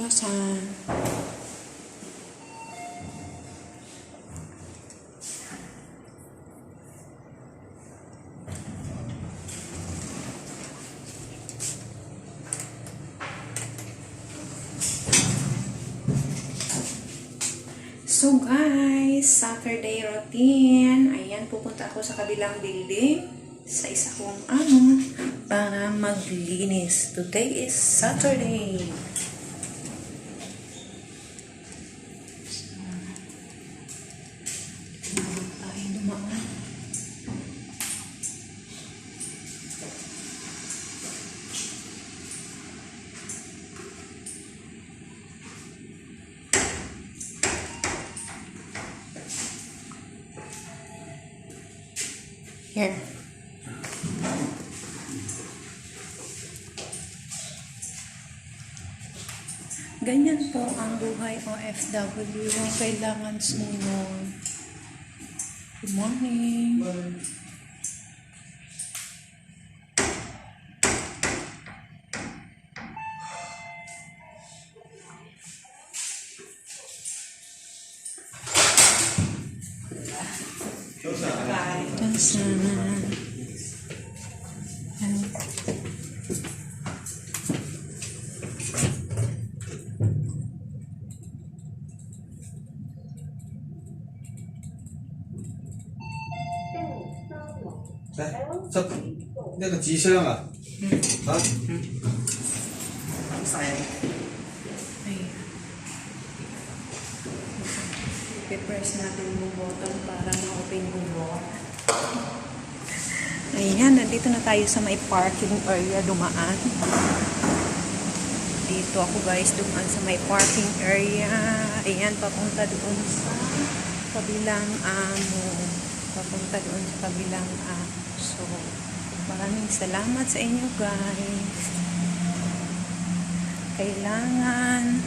Diyosan. So guys, Saturday routine. Ayan, pupunta ako sa kabilang building sa isa kong ano para maglinis. Today is Saturday. Here. Ganyan po ang buhay OFW. Kailangan sumunod. Good morning. 但是呢，嗯，来，这那个机箱啊，嗯，好、嗯，好，塞。I-press natin yung button para ma-open yung door. Ayan, nandito na tayo sa may parking area dumaan. Dito ako guys, dumaan sa may parking area. Ayan, papunta doon sa kabilang amo. Papunta doon sa kabilang amo. So, maraming salamat sa inyo guys kailangan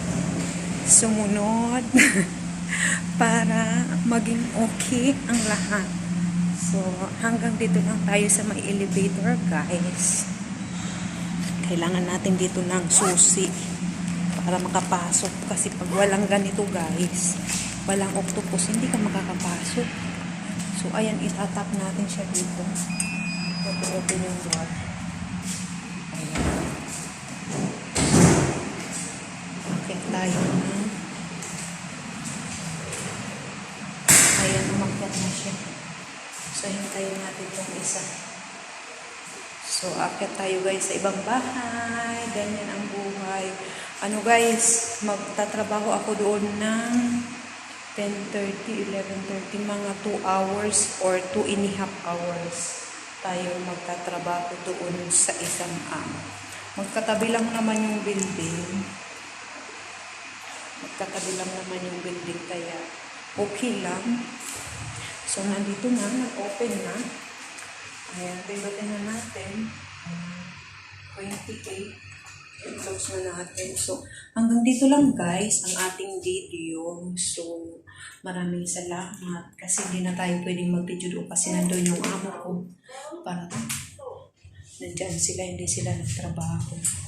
sumunod para maging okay ang lahat. So, hanggang dito lang tayo sa may elevator, guys. Kailangan natin dito ng susi para makapasok. Kasi pag walang ganito, guys, walang octopus, hindi ka makakapasok. So, ayan, itatap natin siya dito. Open yung door. Ayan. Okay tayo. Ayan, umakyat na siya. So, hintayin natin itong isa. So, akyat tayo guys sa ibang bahay. Ganyan ang buhay. Ano guys, magtatrabaho ako doon ng 10.30, 11.30, mga 2 hours or 2 and a half hours tayo magtatrabaho doon sa isang amo. Magkatabi lang naman yung building magkatabi lang naman yung building kaya okay lang. So, nandito na, nag-open na. Ayan, pivotin na natin. 28. I-close na natin. So, hanggang dito lang guys ang ating video. So, maraming salamat kasi hindi na tayo pwedeng mag-video kasi nandun yung amo ko. Para nandyan sila, hindi sila nagtrabaho.